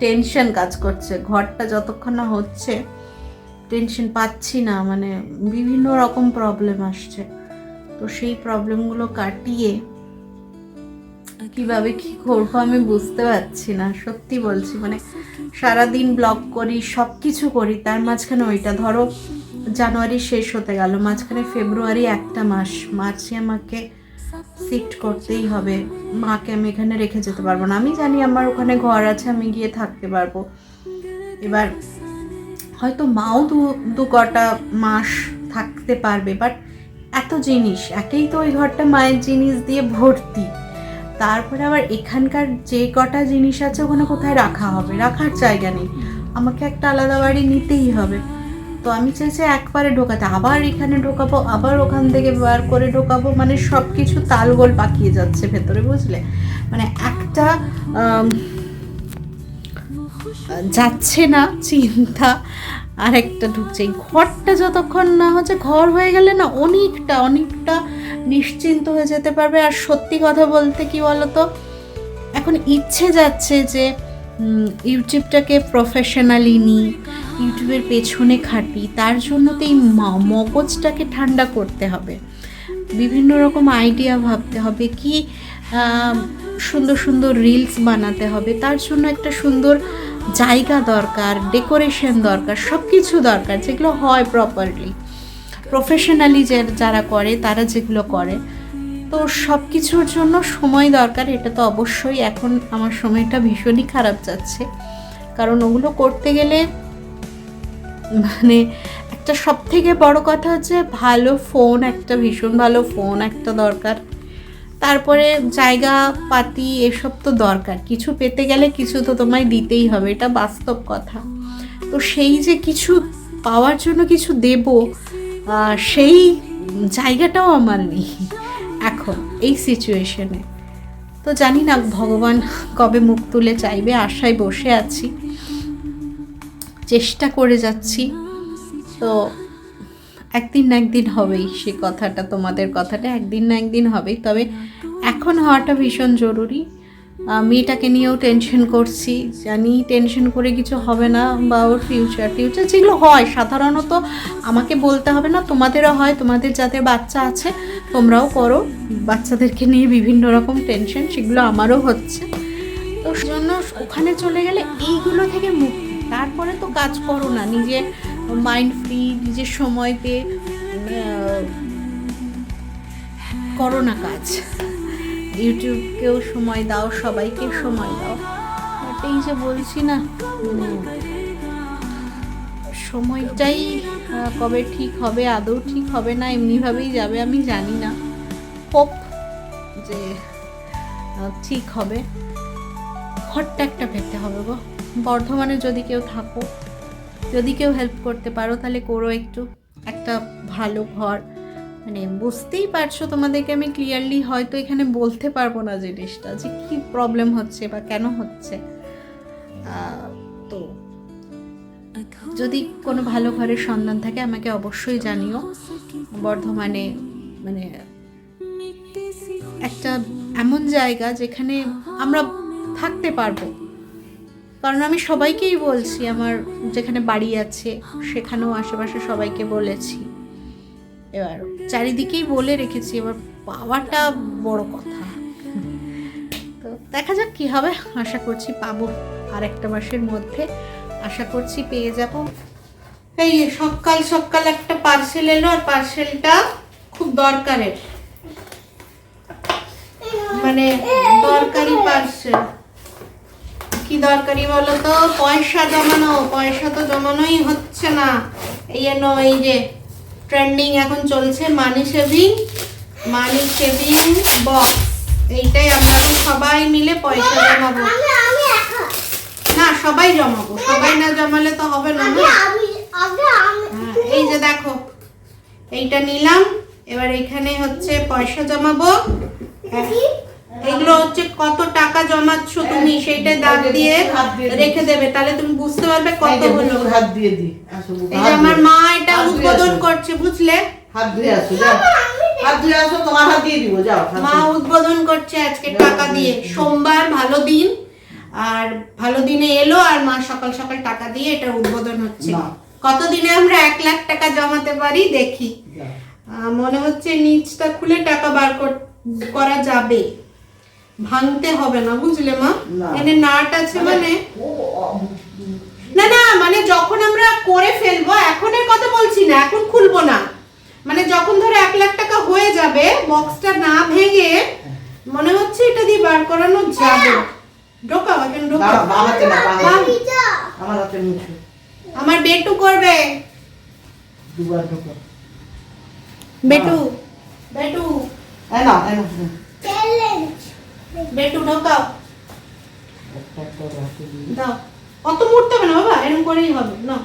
Tension কাজ করছে। ঘরটা যতক্ষণ না হচ্ছে, টেনশন পাচ্ছি না মানে বিভিন্ন রকম প্রবলেম আসছে। তো সেই প্রবলেমগুলো কাটিয়ে কীভাবে কি করব আমি বুঝতে পারছি না, সত্যি বলছি। মানে সারাদিন ব্লগ করি সব কিছু করি, তার মাঝখানে ওইটা। ধরো, জানুয়ারি শেষ হতে গেল, মাঝখানে ফেব্রুয়ারি একটা মাস, মার্চে আমাকে শিফট করতেই হবে। মাকে আমি এখানে রেখে যেতে পারব না। আমি জানি আমার ওখানে ঘর আছে, আমি গিয়ে থাকতে পারব। এবার হয়তো মাও দু দু কটা মাস থাকতে পারবে বাট এত জিনিস, একেই তো ওই ঘরটা মায়ের জিনিস দিয়ে ভর্তি। তারপরে আবার এখানকার যে কটা জিনিস আছে, ওখানে কোথায় রাখা হবে? রাখার জায়গা নেই। আমাকে একটা আলাদা বাড়ি নিতেই হবে। তো আমি চাইছি একবারে ঢোকাতে, আবার এখানে ঢোকাবো, আবার ওখান থেকে বার করে ঢোকাবো মানে সব কিছু তালগোল পাকিয়ে যাচ্ছে ভেতরে, বুঝলে? মানে একটা যাচ্ছে না, চিন্তা আর একটা ঢুকছে। এই ঘরটা যতক্ষণ না হচ্ছে, ঘর হয়ে গেলে না অনেকটা অনেকটা নিশ্চিন্ত হয়ে যেতে পারবে। আর সত্যি কথা বলতে কি বলতো? এখন ইচ্ছে যাচ্ছে যে ইউটিউবটাকে প্রফেশনালি নিই ইউটিউবের পেছনে খাটি তার জন্য তো এই মগজটাকে ঠান্ডা করতে হবে। বিভিন্ন রকম আইডিয়া ভাবতে হবে কি সুন্দর সুন্দর রিলস বানাতে হবে, তার জন্য একটা সুন্দর জায়গা দরকার ডেকোরেশন দরকার সব কিছু দরকার, যেগুলো হয় প্রপারলি প্রফেশনালি যারা করে, তারা যেগুলো করে। তো সব কিছুর জন্য সময় দরকার, এটা তো অবশ্যই। এখন আমার সময়টা ভীষণই খারাপ যাচ্ছে। কারণ ওগুলো করতে গেলে মানে একটা সব থেকে বড় কথা হচ্ছে ভালো ফোন, একটা ভীষণ ভালো ফোন, একটা দরকার। তারপরে জায়গা পাতি এসব তো দরকার। কিছু পেতে গেলে কিছু তো তোমায় দিতেই হবে, এটা বাস্তব কথা। তো সেই যে কিছু পাওয়ার জন্য কিছু দেব সেই জায়গাটাও আমার নেই। এখন, এই সিচুয়েশনে তো জানি না ভগবান কবে মুখ তুলে চাইবে, আশায় বসে আছি। চেষ্টা করে যাচ্ছি। তো একদিন না একদিন হবেই সে কথাটা, তোমাদের কথাটা। একদিন না একদিন হবেই। তবে এখন হওয়াটা ভীষণ জরুরি। মেয়েটাকে নিয়েও টেনশন করছি। জানি টেনশন করে কিছু হবে না বা ওর ফিউচার টিউচার যেগুলো হয় সাধারণত আমাকে বলতে হবে না তোমাদেরও হয় তোমাদের যাদের বাচ্চা আছে তোমরাও করো। বাচ্চাদেরকে নিয়ে বিভিন্ন রকম টেনশন সেগুলো আমারও হচ্ছে। তো জন্য ওখানে চলে গেলে এইগুলো থেকে মুক্তি। তারপরে তো কাজ করো না নিজে মাইন্ড ফ্রি নিজের সময়তে আহ, করো না কাজ। ইউটিউবকেও সময় দাও, সবাইকে সময় দাও। বাট এই যে বলছি না সময়টাই কবে ঠিক হবে, আদৌ ঠিক হবে না, এমনিভাবেই যাবে, আমি জানি না। হোপ যে ঠিক হবে। ঘরটা একটা পেতে হবে গো। বর্ধমানে যদি কেউ থাকো, যদি কেউ হেল্প করতে পারো, তাহলে করো একটু। একটা ভালো ঘর মানে বুঝতেই পারছ তোমাদেরকে আমি ক্লিয়ারলি হয়তো এখানে বলতে পারব না জিনিসটা যে কি প্রবলেম হচ্ছে বা কেন হচ্ছে। তো যদি কোনো ভালো ঘরের সন্ধান থাকে আমাকে অবশ্যই জানিও। বর্ধমানে মানে একটা এমন জায়গা যেখানে আমরা থাকতে পারব। কারণ আমি সবাইকেই বলছি, আমার যেখানে বাড়ি আছে সেখানেও আশেপাশে সবাইকে বলেছি। এবার চারিদিকেই বলে রেখেছি, এবার পাওয়াটা বড় কথা। তো দেখা যাক কি হবে, আশা করছি পাবো আর একটা মাসের মধ্যে। আশা করছি পেয়ে যাব। এই সকাল সকাল একটা পার্সেল এলো, আর পার্সেলটা খুব দরকারের। মানে দরকারি পার্সেল কি দরকারি বলো তো? পয়সা জমানো, পয়সা তো জমানোই হচ্ছে না। এই এই যে ট্রেন্ডিং এখন চলছে money saving money shaving box এইটাই আমরা এখন সবাই মিলে পয়সা জমাবো। না সবাই জমাবো। সবাই না জমালে তো হবে না হ্যাঁ, এই যে দেখো এইটা নিলাম এবার এখানে হচ্ছে পয়সা জমাবো। এগুলো হচ্ছে কত টাকা জমাচ্ছ তুমি সেটা দাগ দিয়ে রেখে দেবে তাহলে তুমি বুঝতে পারবে কত হলো। হাত দিয়ে দি এই আমার মা এটা উদ্বোধন করছে বুঝলে? হাত ধুয়ে আসো যাও। হাত ধুয়ে আসো তোমার হাত দিয়ে দিব যাও মা উদ্বোধন করছে আজকে টাকা দিয়ে সোমবার ভালো দিন। আর ভালো দিনে এলো আর মা সকাল সকাল টাকা দিয়ে এটা উদ্বোধন হচ্ছে। কতদিনে আমরা এক লাখ টাকা জমাতে পারি? দেখি। মনে হচ্ছে নিচটা খুলে টাকা বার কর- করা যাবে। ভাঙতে হবে না বুঝলে মা। এনে নাট আছে মানে ও, না না মানে যখন আমরা করে ফেলব এখনের কথা বলছি না এখন খুলবো না। মানে যখন ধরো এক লাখ টাকা হয়ে যাবে বক্সটা না ভেঙে মনে হচ্ছে এটা দিয়ে বার করানো যাবে। ঢোকাও এখন। পিজা আমার হাতে মুছো আমার বেটু করবে। দুবার ঢোকো। বেটু। বেটু। এই না এই না চ্যালেঞ্জ বেটু ঢোকাও। দাও। অত মুড়তে হবে না বাবা এরকম করেই হবে না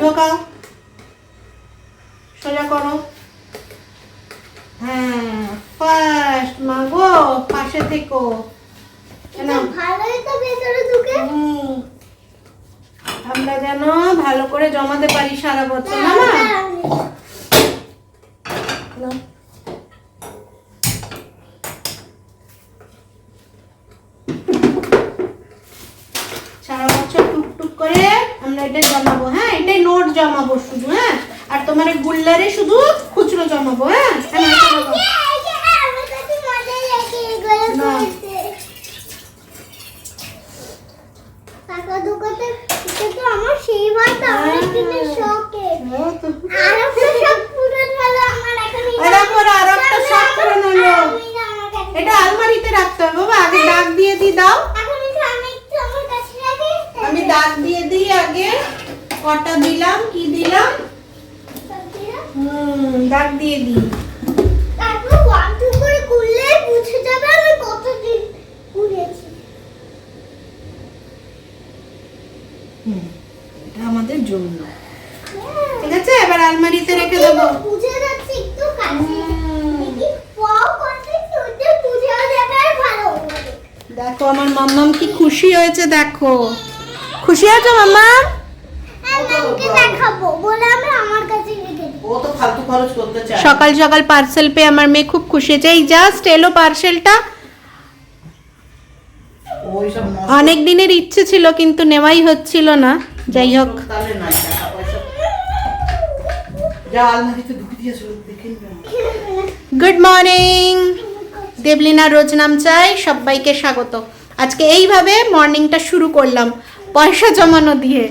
ঢোকাও। সোজা করো। হ্যাঁ ফার্স্ট মা গো পাশে থেকো। ভালোই তো ভেতরে ঢুকে হুম। আমরা যেন ভালো করে জমাতে পারি সারা বছর না মা নাও। সারা বছর টুকটুক করে আমরা এটা জমাবো হ্যাঁ এটাই নোট জমাবো শুধু হ্যাঁ? আর তোমার গুল্লারে শুধু খুচরো জমাবো হ্যাঁ? এটা আলমারিতে রাখতে হবে বাবা আগে দিয়ে দাও। আমি দাগ দিয়ে দিই আগে। কটা দিলাম? কি দিলাম? হুম দাগ দিয়ে দিই। তারপর ওয়ান টু করে করলে বুঝে যাবে আমি কতদিন ঘুরেছি হুম, এটা আমাদের জন্য। ঠিক আছে এবার আলমারিতে রেখে দেবো। বুঝে যাচ্ছে একটু কাছে হুম, দেখি আমার মাম্মাম কি খুশি হয়েছে দেখো। খুশি আছো মাম্মাম? সকাল সকাল পার্সেল পেয়ে আমার মেয়ে খুব খুশি হয়েছে। এই জাস্ট এলো পার্সেলটা অনেক দিনের ইচ্ছে ছিল কিন্তু নেওয়াই হচ্ছিল না। যাই হোক। গুড মর্নিং দেবলিনা রোজ নাম চাই সবাইকে স্বাগত। আজকে এইভাবে মর্নিংটা শুরু করলাম পয়সা জমানো দিয়ে।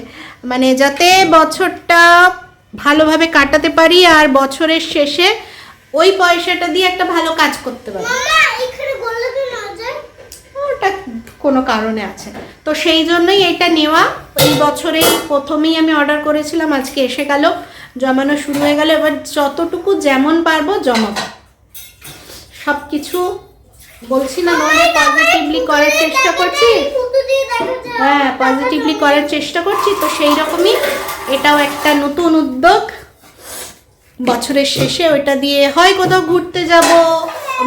মানে যাতে বছরটা ভালোভাবে কাটাতে পারি আর বছরের শেষে ওই পয়সাটা দিয়ে একটা ভালো কাজ করতে পারি। ওটা কোনো কারণে আছে তো সেই জন্যই এটা নেওয়া। এই বছরেই প্রথমেই আমি অর্ডার করেছিলাম আজকে এসে গেল জমানো শুরু হয়ে গেল এবার যতটুকু যেমন পারব জমাবো। সব কিছু বলছি না মানে পজিটিভলি করার চেষ্টা করছি। হ্যাঁ পজিটিভলি করার চেষ্টা করছি, তো সেই রকমই এটাও একটা নতুন উদ্যোগ। বছরের শেষে ওইটা দিয়ে হয় কোথাও ঘুরতে যাব।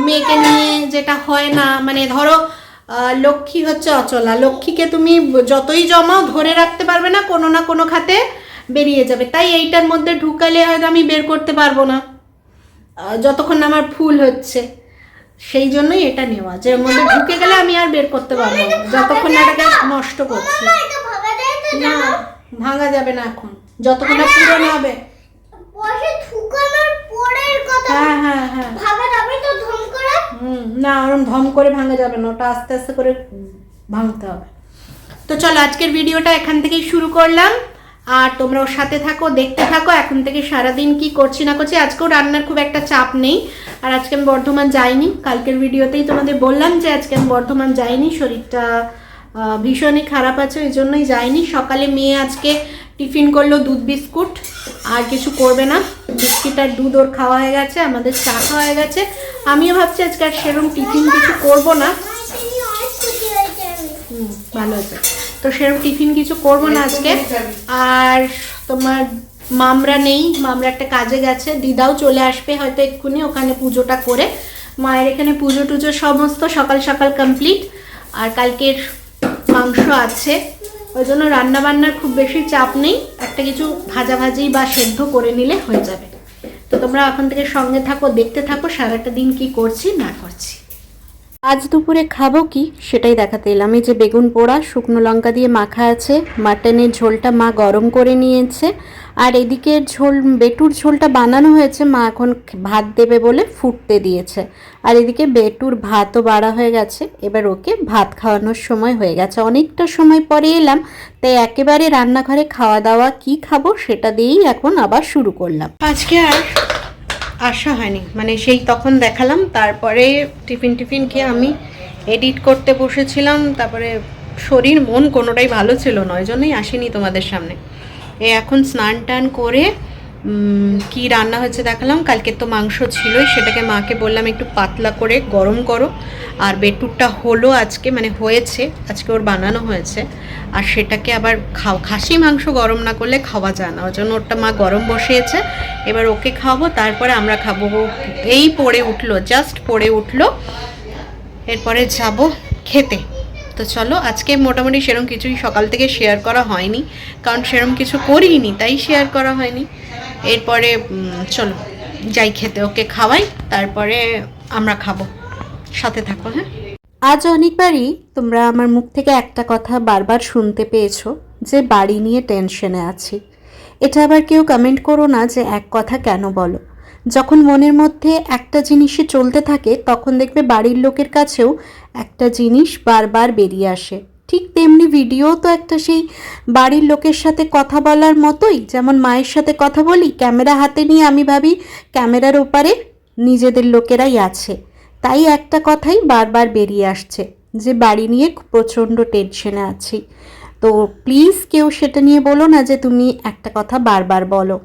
মেয়েকে নিয়ে যেটা হয় না মানে ধরো লক্ষ্মী হচ্ছে অচলা লক্ষ্মীকে তুমি যতই জমাও, ধরে রাখতে পারবে না, কোনো না কোনো খাতে বেরিয়ে যাবে। তাই এইটার মধ্যে ঢুকালে হয়তো আমি বের করতে পারব না। যতক্ষণ আমার ফুল হচ্ছে। সেই জন্যই এটা নেওয়া যে মধ্যে ঢুকে গেলে আমি আর বের করতে পারব না যতক্ষণ না এটাকে নষ্ট করছি। না ভাঙা যাবে না এখন যতক্ষণ না পুরনো হবে। হ্যাঁ হ্যাঁ হ্যাঁ। হুম না ওরম ধম করে ভাঙা যাবে না ওটা আস্তে আস্তে করে ভাঙতে হবে। তো চলো আজকের ভিডিওটা এখান থেকেই শুরু করলাম। আর তোমরা ওর সাথে থাকো দেখতে থাকো এখন থেকে সারাদিন কি করছি না করছি আজকেও রান্নার খুব একটা চাপ নেই। আর আজকে আমি বর্ধমান যাইনি কালকের ভিডিওতেই তোমাদের বললাম যে আজকে আমি বর্ধমান যাইনি শরীরটা ভীষণই খারাপ আছে ওই জন্যই যাইনি। সকালে মেয়ে আজকে টিফিন করল দুধ বিস্কুট আর কিছু করবে না। বিস্কিট আর দুধ ওর খাওয়া হয়ে গেছে আমাদের চা খাওয়া হয়ে গেছে। আমিও ভাবছি আজকে আর সেরকম টিফিন কিছু করব না। হুম ভালো আছে। তো সেরকম টিফিন কিছু করব না আজকে। আর তোমার মামরা নেই মামরা একটা কাজে গেছে। দিদাও চলে আসবে হয়তো এক্ষুনি ওখানে পুজোটা করে। মায়ের এখানে পুজো টুজো সমস্ত সকাল সকাল কমপ্লিট আর কালকের মাংস আছে। ওই জন্য রান্নাবান্নার খুব বেশি চাপ নেই। একটা কিছু ভাজাভাজি বা সেদ্ধ করে নিলে হয়ে যাবে। তো তোমরা এখন থেকে সঙ্গে থাকো দেখতে থাকো সারাটা দিন কি করছি না করছি। আজ দুপুরে খাব কি? সেটাই দেখাতে এলাম। এই যে বেগুন পোড়া, শুকনো লঙ্কা দিয়ে মাখা আছে। মাটনের ঝোলটা মা গরম করে নিয়েছে। আর এদিকে ঝোল, বেটুর ঝোলটা বানানো হয়েছে। মা এখন ভাত দেবে বলে ফুটতে দিয়েছে। আর এদিকে বেটুর ভাতও বাড়া হয়ে গেছে। এবার ওকে ভাত খাওয়ানোর সময় হয়ে গেছে। অনেকটা সময় পরে এলাম, তাই একেবারে রান্নাঘরে খাওয়া দাওয়া কি খাব সেটা দিয়েই এখন আবার শুরু করলাম। আজকে আর আসা হয়নি। মানে সেই তখন দেখালাম, তারপরে টিফিন টিফিন খেয়ে আমি এডিট করতে বসেছিলাম, তারপরে শরীর, মন কোনোটাই ভালো ছিল না, ওই জন্যই আসিনি তোমাদের সামনে। এ এখন স্নান টান করে কি রান্না হয়েছে দেখালাম? কালকে তো মাংস ছিলই, সেটাকে মাকে বললাম একটু পাতলা করে গরম করো। আর বেটুরটা হলো আজকে মানে হয়েছে, আজকে ওর বানানো হয়েছে। আর সেটাকে আবার খাও, খাসি মাংস গরম না করলে খাওয়া যায় না ওই জন্য ওরটা মা গরম বসিয়েছে। এবার ওকে খাওয়াবো, তারপরে আমরা খাব। এই পড়ে উঠল জাস্ট পড়ে উঠল। এরপরে যাব খেতে। তো চলো, আজকে মোটামুটি সেরকম কিছুই সকাল থেকে শেয়ার করা হয়নি, কারণ সেরকম কিছু করিনি, তাই শেয়ার করা হয়নি। এরপরে চলো, যাই খেতে, ওকে খাওয়াই, তারপরে আমরা খাব। সাথে থাকো হ্যাঁ? আজ অনেকবারই তোমরা আমার মুখ থেকে একটা কথা বারবার শুনতে পেয়েছ, যে বাড়ি নিয়ে টেনশনে আছি। এটা আবার কেউ কমেন্ট করো না যে এক কথা কেন বলো। যখন মনের মধ্যে একটা জিনিসই চলতে থাকে, তখন দেখবে বাড়ির লোকের কাছেও একটা জিনিস বারবার বেরিয়ে আসে। ঠিক তেমনি ভিডিও তো একটা সেই বাড়ির লোকের সাথে কথা বলার মতোই, যেমন মায়ের সাথে কথা বলি, ক্যামেরা হাতে নিয়ে আমি ভাবি ক্যামেরার ওপারে নিজেদের লোকেরাই আছে। তাই একটা কথাই বারবার বেরিয়ে আসছে, যে বাড়ি নিয়ে প্রচণ্ড টেনশনে আছি। তো প্লিজ কেউ সেটা নিয়ে বলো না যে তুমি একটা কথা বারবার বলো।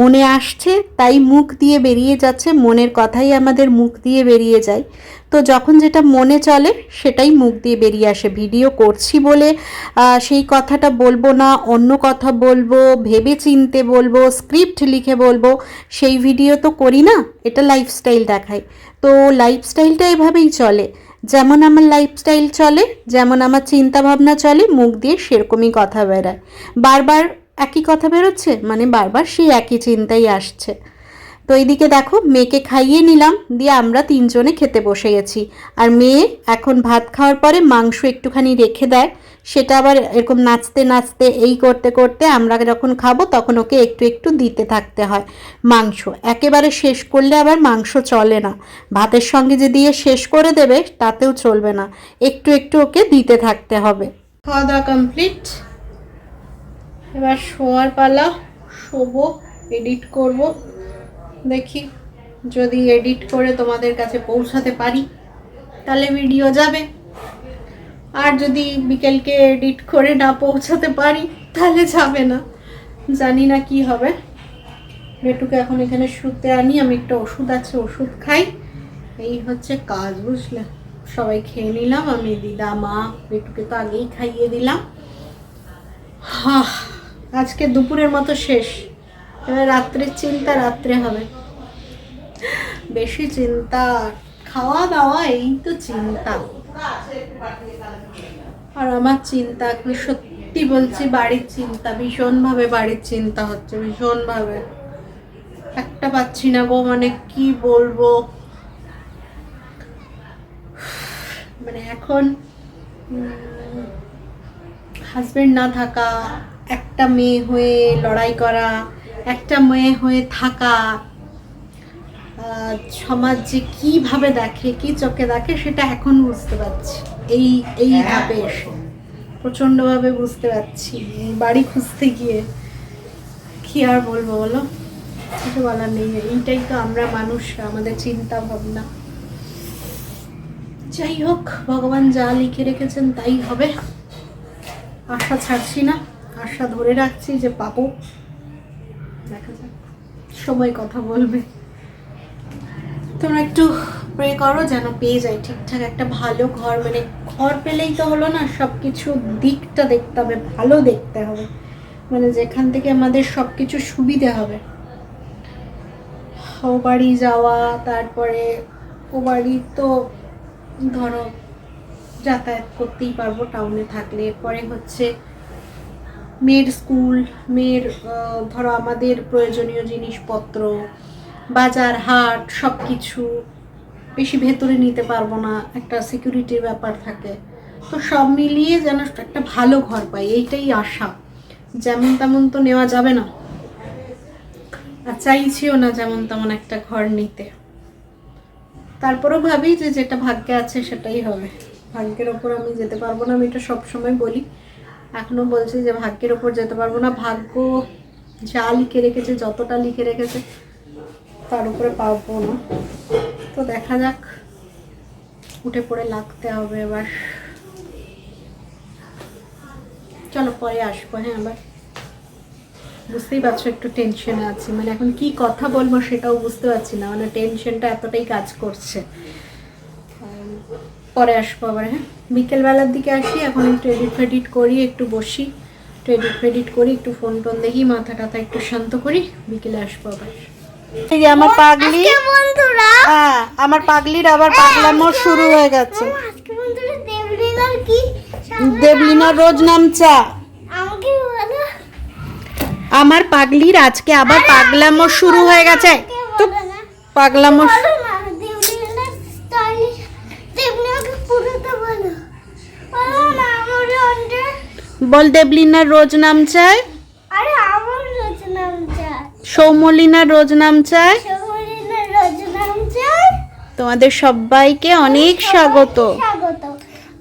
মনে আসছে, তাই মুখ দিয়ে বেরিয়ে যাচ্ছে, মনের কথাই আমাদের মুখ দিয়ে বেরিয়ে যায়। তো যখন যেটা মনে চলে, সেটাই মুখ দিয়ে বেরিয়ে আসে। ভিডিও করছি বলে সেই কথাটা বলব না, অন্য কথা বলব ভেবে চিনতে বলব, স্ক্রিপ্ট লিখে বলব, সেই ভিডিও তো করি না, এটা লাইফস্টাইল দেখায়। তো লাইফস্টাইলটা এভাবেই চলে। যেমন আমার লাইফস্টাইল চলে, যেমন আমার চিন্তাভাবনা চলে, মুখ দিয়ে সেরকমই কথা বেরায়। বারবার একই কথা বেরোচ্ছে? মানে বারবার সেই একই চিন্তাই আসছে। তো এইদিকে দেখো, মেয়েকে খাইয়ে নিলাম, দিয়ে আমরা তিনজনে খেতে বসে গেছি। আর মেয়ে এখন ভাত খাওয়ার পরে মাংস একটুখানি রেখে দেয়। সেটা আবার এরকম নাচতে নাচতে, এই করতে করতে আমরা যখন খাব, তখন ওকে একটু একটু দিতে থাকতে হয় মাংস। একেবারে শেষ করলে আবার মাংস চলে না। ভাতের সঙ্গে যে দিয়ে শেষ করে দেবে, তাতেও চলবে না। একটু একটু ওকে দিতে থাকতে হবে। খাওয়া দাওয়া কমপ্লিট। এবার শোয়ার পালা শোবো এডিট করব। দেখি যদি এডিট করে তোমাদের কাছে পৌঁছাতে পারি তাহলে ভিডিও যাবে। আর যদি বিকেলকে এডিট করে না পৌঁছাতে পারি তাহলে যাবে না। জানি না কি হবে। বেটুকে এখন এখানে শুতে আনি আমি একটা ওষুধ আছে ওষুধ খাই। এই হচ্ছে কাজ বুঝলে? সবাই খেয়ে নিলাম আমি দিদা মা বেটুকে তো আগেই খাইয়ে দিলাম। হাহ, আজকে দুপুরের মতো শেষ। এবার রাত্রের চিন্তা রাত্রে হবে। বেশি চিন্তা। খাওয়া দাওয়া এই তো চিন্তা। আর আমার চিন্তা এখন সত্যি বলছি, বাড়ির চিন্তা, ভীষণভাবে বাড়ির চিন্তা হচ্ছে, ভীষণভাবে। একটা পাচ্ছি না গো মানে কি বলব? মানে এখন হাজবেন্ড না থাকা একটা মেয়ে হয়ে লড়াই করা একটা মেয়ে হয়ে থাকা সমাজ যে কীভাবে দেখে কি চোখে দেখে সেটা এখন বুঝতে পারছি। এই এই এইভাবে এসে। প্রচণ্ডভাবে বুঝতে পারছি। বাড়ি খুঁজতে গিয়ে কি আর বলব বলো? কিছু বলার নেই। এইটাই তো আমরা মানুষ আমাদের চিন্তা ভাবনা। যাই হোক ভগবান যা লিখে রেখেছেন তাই হবে। আশা ছাড়ছি না। আশা ধরে রাখছি যে পাবো। দেখা যাক, সময় কথা বলবে। তোমরা একটু প্রে করো যেন পেয়ে যাই ঠিকঠাক একটা ভালো ঘর। মানে ঘর পেলেই তো হলো না সব কিছু দিকটা দেখতে হবে, ভালো দেখতে হবে। মানে যেখান থেকে আমাদের সব কিছু সুবিধে হবে। ও বাড়ি যাওয়া, তারপরে ও বাড়ি তো ধরো যাতায়াত করতেই পারব টাউনে থাকলে। এরপরে হচ্ছে মেয়ের স্কুল, মেয়ের ধরো আমাদের প্রয়োজনীয় জিনিসপত্র, বাজার, হাট সব কিছু বেশি ভেতরে নিতে পারব না, একটা সিকিউরিটির ব্যাপার থাকে। তো সব মিলিয়ে যেন একটা ভালো ঘর পাই, এইটাই আশা। যেমন তেমন তো নেওয়া যাবে না। আর চাইছিও না যেমন তেমন একটা ঘর নিতে। তারপরেও ভাবি যে যেটা ভাগ্যে আছে সেটাই হবে। ভাগ্যের ওপর আমি যেতে পারব না, আমি এটা সবসময় বলি। এখনও বলছি যে ভাগ্যের ওপর যেতে পারব না। ভাগ্য যা লিখে রেখেছে, যতটা লিখে রেখেছে, তার উপরে পাবো না। তো দেখা যাক, উঠে পড়ে লাগতে হবে এবার। চলো পরে আসব হ্যাঁ আবার। বুঝতেই পারছ, একটু টেনশনে আছি। মানে এখন কি কথা বলব সেটাও বুঝতে পারছি না। মানে টেনশনটা এতটাই কাজ করছে। পরে আসব আবার হ্যাঁ? বিকেলবেলার দিকে আসি এখন একটু এডিট ফেডিট করি একটু বসি। একটু এডিট ফেডিট করি একটু ফোন টোন দেখি মাথা টাথা একটু শান্ত করি বিকেলে আসব আবার। এই যে আমার পাগলি হ্যাঁ আমার পাগলির আবার পাগলামো শুরু হয়ে গেছে। দেবলিনা রোজ নামচা আমার পাগলির আজকে আবার পাগলামো শুরু হয়ে গেছে। তো পাগলামো বল দেবলিনার রোজ নাম চায় আরে আমার চাই। সৌমলিনার রোজ নাম চায় তোমাদের সবাইকে অনেক স্বাগত। স্বাগত।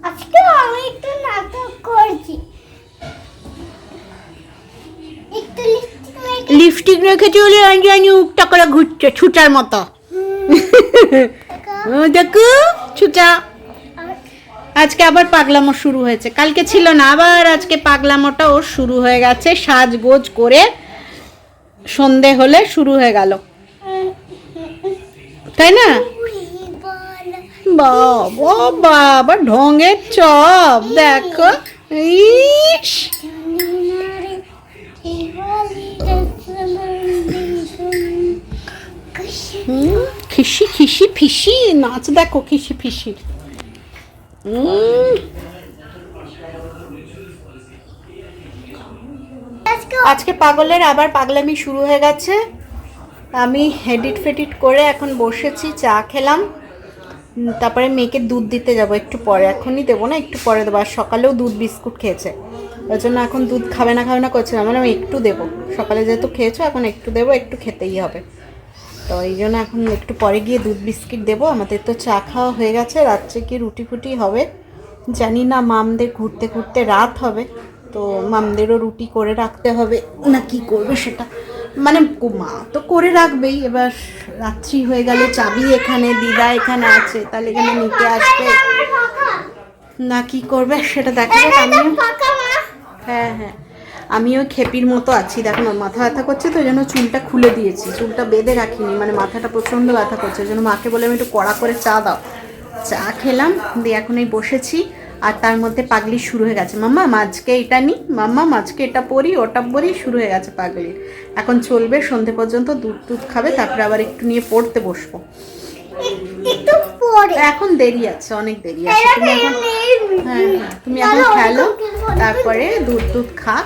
আজকে আমি একটু নাটক করছি। একটু লিপস্টিক মেখে লিপস্টিক রেখে চলে জানি উকটা করে ঘুরছে ছুটার মতো। দেখো ছুটা আজকে আবার পাগলামো শুরু হয়েছে। কালকে ছিল না আবার আজকে পাগলামোটা ওর শুরু হয়ে গেছে। সাজগোজ করে সন্ধে হলে শুরু হয়ে গেল। তাই না? বাবা ঢঙের চপ দেখো। ইস! খিসি খিসি ফিসি নাচ দেখো খিসি ফিসি। উম, আজকে পাগলের আবার পাগলামি শুরু হয়ে গেছে। আমি হেডিট ফেডিট করে এখন বসেছি, চা খেলাম। তারপরে মেয়েকে দুধ দিতে যাব, একটু পরে, এখনই দেবো না, একটু পরে দেবো। আর সকালেও দুধ বিস্কুট খেয়েছে। ওই জন্য এখন দুধ খাবে না খাবে না করছে না মানে আমি একটু দেবো। সকালে যেহেতু খেয়েছো, এখন একটু দেবো, একটু খেতেই হবে। তো এই জন্য এখন একটু পরে গিয়ে দুধ বিস্কিট দেবো। আমাদের তো চা খাওয়া হয়ে গেছে রাত্রে কি রুটি ফুটি হবে? জানি না মামদের ঘুরতে ঘুরতে রাত হবে তো মামদেরও রুটি করে রাখতে হবে। না কি করবে সেটা? মানে মা তো করে রাখবেই। এবার রাত্রি হয়ে গেলে চাবি এখানে দিদা এখানে আছে তাহলে এখানে নিতে আসবে। না কি করবে সেটা দেখা যাক আমিও হ্যাঁ হ্যাঁ। আমিও খেপির মতো আছি। দেখো না মাথা ব্যথা করছে তো ওই জন্য চুলটা খুলে দিয়েছি। চুলটা বেঁধে রাখিনি মানে মাথাটা প্রচণ্ড ব্যথা করছে। ওই জন্য মাকে বলে আমি একটু কড়া করে চা দাও। চা খেলাম দিয়ে এখন এই বসেছি আর তার মধ্যে পাগলি শুরু হয়ে গেছে। মাম্মা মাঝকে এটা নিই মাম্মা মাঝকে এটা পরি ওটা পরি শুরু হয়ে গেছে পাগলির এখন চলবে সন্ধে পর্যন্ত দুধ টুধ খাবে তারপরে আবার একটু নিয়ে পড়তে বসবো। এখন দেরি আছে অনেক দেরি আছে। তুমি এখন হ্যাঁ হ্যাঁ তুমি এখন খেলো তারপরে দুধ দুধ খা।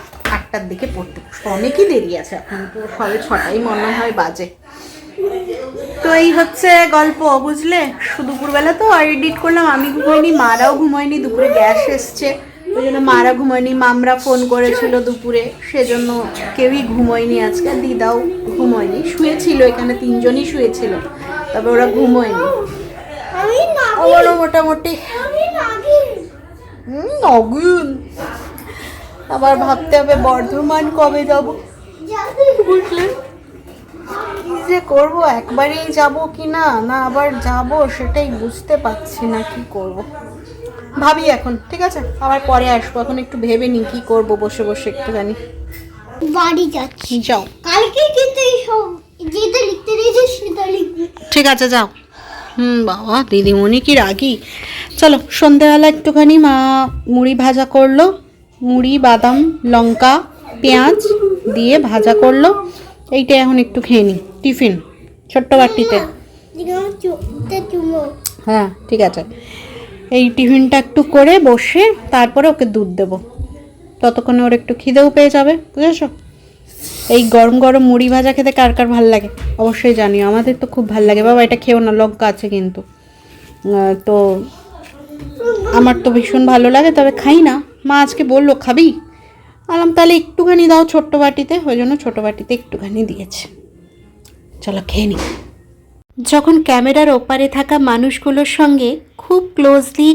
আটটার দিকে পড়তে অনেকই দেরি আছে এখন তো সবে ছটাই মনে হয় বাজে। তো এই হচ্ছে গল্প বুঝলে? দুপুরবেলা তো এডিট করলাম আমি ঘুমাইনি মারাও ঘুমায়নি দুপুরে গ্যাস এসছে। ওই জন্য মারা ঘুমায়নি মামরা ফোন করেছিল দুপুরে সেজন্য কেউই ঘুমোয়নি আজকে দিদাও ঘুমোয়নি। শুয়েছিল এখানে তিনজনই শুয়েছিল তবে ওরা ঘুমোয়নি। আমারও মোটামুটি হুম, নগুন। আবার ভাবতে হবে বর্ধমান কবে যাব? বুঝলেন কি যে করব একবারেই যাব কি না? না আবার যাব সেটাই বুঝতে পারছি না কি করব। ভাবি এখন ঠিক আছে? আবার পরে আসব এখন একটু ভেবে নি কি করব বসে বসে একটুখানি। বাড়ি যাচ্ছি। যাও। কালকে কিন্তু যেটা লিখতে দিয়েছে সেটা লিখবি। ঠিক আছে যাও। হুম বাবা দিদিমণি কি রাগি। চলো সন্ধেবেলা একটুখানি মা মুড়ি ভাজা করল। মুড়ি, বাদাম, লঙ্কা, পেঁয়াজ দিয়ে ভাজা করল। এইটা এখন একটু খেয়ে নিই টিফিন, ছোট্ট বাটিতে। হ্যাঁ ঠিক আছে। এই টিফিনটা একটু করে বসে তারপরে ওকে দুধ দেবো। ততক্ষণে ওর একটু খিদেও পেয়ে যাবে, বুঝেছ? এই গরম গরম মুড়ি ভাজা খেতে কার কার ভালো লাগে? অবশ্যই জানিও। আমাদের তো খুব ভালো লাগে। বাবা, এটা খেয়েও না, লঙ্কা আছে কিন্তু। তো আমার তো ভীষণ ভালো লাগে, তবে খাই না। মা আজকে বলল, খাবি? আলাম তাহলে একটুখানি দাও ছোট্ট বাটিতে। ওই জন্য ছোটো বাটিতে একটুখানি দিয়েছে। চলো খেয়ে নিই যখন ক্যামেরার ওপারে থাকা মানুষগুলোর সঙ্গে খুব ক্লোজলি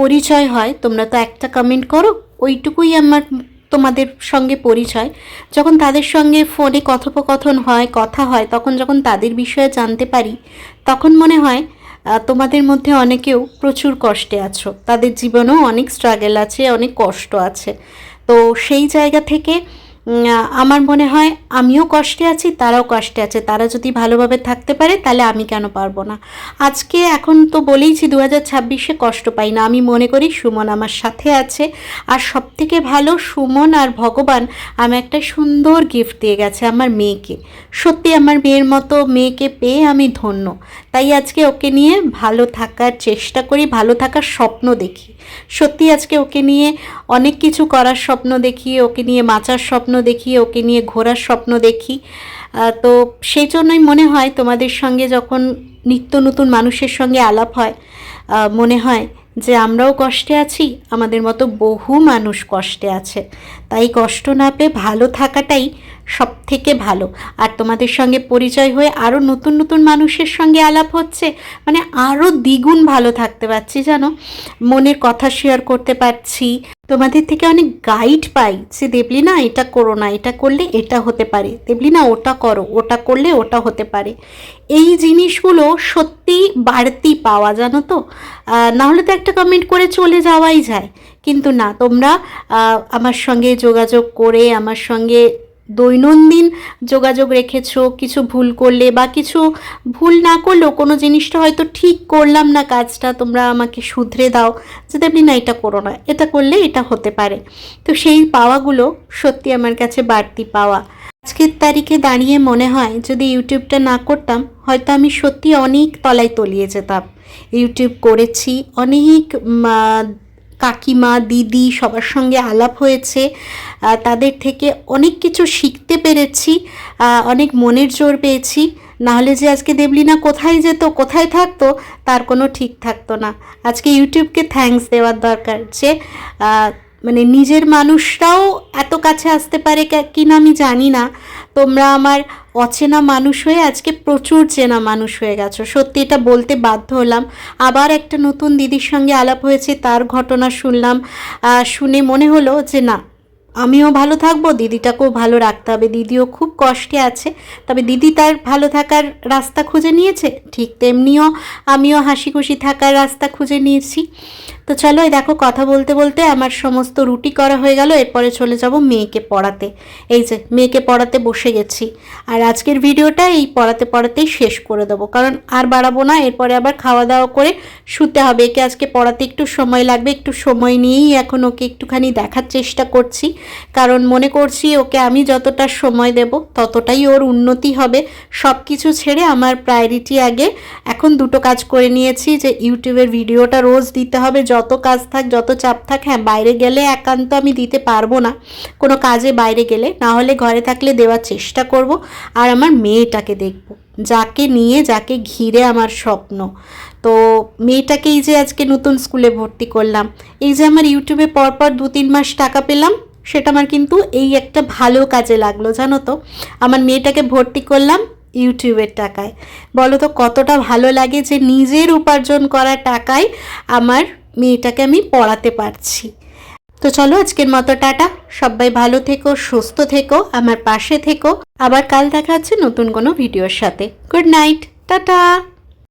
পরিচয় হয়, তোমরা তো একটা কমেন্ট করো, ওইটুকুই আমার তোমাদের সঙ্গে পরিচয়। যখন তাদের সঙ্গে ফোনে কথোপকথন হয়, কথা হয়, তখন যখন তাদের বিষয়ে জানতে পারি, তখন মনে হয় তোমাদের মধ্যে অনেকেও প্রচুর কষ্টে আছো। তাদের জীবনেও অনেক স্ট্রাগল আছে, অনেক কষ্ট আছে। তো সেই জায়গা থেকে আমার মনে হয় আমিও কষ্টে আছি, তারাও কষ্টে আছে। তারা যদি ভালোভাবে থাকতে পারে, তাহলে আমি কেন পারব না? আজকে এখন তো বলেইছি দু হাজার ছাব্বিশে কষ্ট পাই না। আমি মনে করি সুমন আমার সাথে আছে। আর সব থেকে ভালো সুমন আর ভগবান আমি একটা সুন্দর গিফট দিয়ে গেছে আমার মেয়েকে। সত্যি আমার মেয়ের মতো মেয়েকে পেয়ে আমি ধন্য। তাই আজকে ওকে নিয়ে ভালো থাকার চেষ্টা করি, ভালো থাকার স্বপ্ন দেখি। সত্যি আজকে ওকে নিয়ে অনেক কিছু করার স্বপ্ন দেখি, ওকে নিয়ে বাঁচার স্বপ্ন দেখি, ওকে নিয়ে ঘোরার স্বপ্ন দেখি। তো সেই জন্যই মনে হয় তোমাদের সঙ্গে যখন নিত্য নতুন মানুষের সঙ্গে আলাপ হয় মনে হয় যে আমরাও কষ্টে আছি, আমাদের মতো বহু মানুষ কষ্টে আছে। তাই কষ্ট না পেয়ে ভালো থাকাটাই সব থেকে ভালো। আর তোমাদের সঙ্গে পরিচয় হয়ে আরও নতুন নতুন মানুষের সঙ্গে আলাপ হচ্ছে মানে আরও দ্বিগুণ ভালো থাকতে পারছি জানো? মনের কথা শেয়ার করতে পারছি। তোমাদের থেকে অনেক গাইড পাই যে দেবলি না এটা করো না এটা করলে এটা হতে পারে। দেবলি না ওটা করো ওটা করলে ওটা হতে পারে। এই জিনিসগুলো সত্যি বাড়তি পাওয়া জানো তো? আহ, না হলে তো একটা কমেন্ট করে চলে যাওয়াই যায়। কিন্তু না তোমরা আমার সঙ্গে যোগাযোগ করে আমার সঙ্গে দৈনন্দিন যোগাযোগ রেখেছো, কিছু ভুল করলে বা কিছু ভুল না করলেও কোনো জিনিসটা হয়তো ঠিক করলাম না কাজটা, তোমরা আমাকে শুধরে দাও যে দেবলি না এটা করো না, এটা করলে এটা হতে পারে। তো সেই পাওয়াগুলো সত্যি আমার কাছে বাড়তি পাওয়া। আজকের তারিখে দাঁড়িয়ে মনে হয় যদি ইউটিউবটা না করতাম, হয়তো আমি সত্যি অনেক তলায় তলিয়ে যেতাম। ইউটিউব করেছি, অনেক কাকিমা, দিদি সবার সঙ্গে আলাপ হয়েছে। তাদের থেকে অনেক কিছু শিখতে পেরেছি। অনেক মনের জোর পেয়েছি। নাহলে যে আজকে দেবলিনা কোথায় যেত, কোথায় থাকতো, তার কোনো ঠিক থাকতো না। আজকে ইউটিউবকে থ্যাংকস দেওয়ার দরকার যে মানে নিজের মানুষরাও এত কাছে আসতে পারে কে- কি না আমি জানি না। তোমরা আমার অচেনা মানুষ হয়ে আজকে প্রচুর চেনা মানুষ হয়ে গেছো। সত্যি এটা বলতে বাধ্য হলাম। আবার একটা নতুন দিদির সঙ্গে আলাপ হয়েছে, তার ঘটনা শুনলাম। শুনে মনে হলো যে না, আমিও ভালো থাকব, দিদিটাকেও ভালো রাখতে হবে। দিদিও খুব কষ্টে আছে, তবে দিদি তার ভালো থাকার রাস্তা খুঁজে নিয়েছে। ঠিক তেমনিও আমিও হাসি খুশি থাকার রাস্তা খুঁজে নিয়েছি। তো চলো এই দেখো, কথা বলতে বলতে আমার সমস্ত রুটি করা হয়ে গেল, এরপরে চলে যাব মেয়েকে পড়াতে। এই যে, মেয়েকে পড়াতে বসে গেছি। আর আজকের ভিডিওটা এই পড়াতে পড়াতেই শেষ করে দেবো, কারণ আর বাড়াবো না, এরপরে আবার খাওয়া দাওয়া করে শুতে হবে। একে আজকে পড়াতে একটু সময় লাগবে, একটু সময় নিয়েই এখন ওকে একটুখানি দেখার চেষ্টা করছি। কারণ মনে করছি ওকে আমি যতটা সময় দেব, ততটাই ওর উন্নতি হবে। সব কিছু ছেড়ে আমার প্রায়োরিটি আগে এখন দুটো কাজ করে নিয়েছি, যে ইউটিউবের ভিডিওটা রোজ দিতে হবে যত কাজ থাক, যত চাপ থাক হ্যাঁ বাইরে গেলে একান্ত আমি দিতে পারব না। কোনো কাজে বাইরে গেলে, না হলে ঘরে থাকলে দেওয়ার চেষ্টা করব আর আমার মেয়েটাকে দেখব। যাকে নিয়ে, যাকে ঘিরে আমার স্বপ্ন। তো মেয়েটাকেই যে আজকে নতুন স্কুলে ভর্তি করলাম। এই যে আমার ইউটিউবে পরপর দু তিন মাস টাকা পেলাম, সেটা আমার কিন্তু এই একটা ভালো কাজে লাগল, জানো তো। আমার মেয়েটাকে ভর্তি করলাম ইউটিউবের টাকায়। বলো তো কতটা ভালো লাগে যে নিজের উপার্জন করা টাকায় আমার মেয়েটাকে আমি পড়াতে পারছি। তো চলো আজকের মতো টাটা। সবাই ভালো থেকো, সুস্থ থেকো, আমার পাশে থেকো। আবার কাল দেখা হচ্ছে নতুন কোনো ভিডিওর সাথে। Good night. টাটা।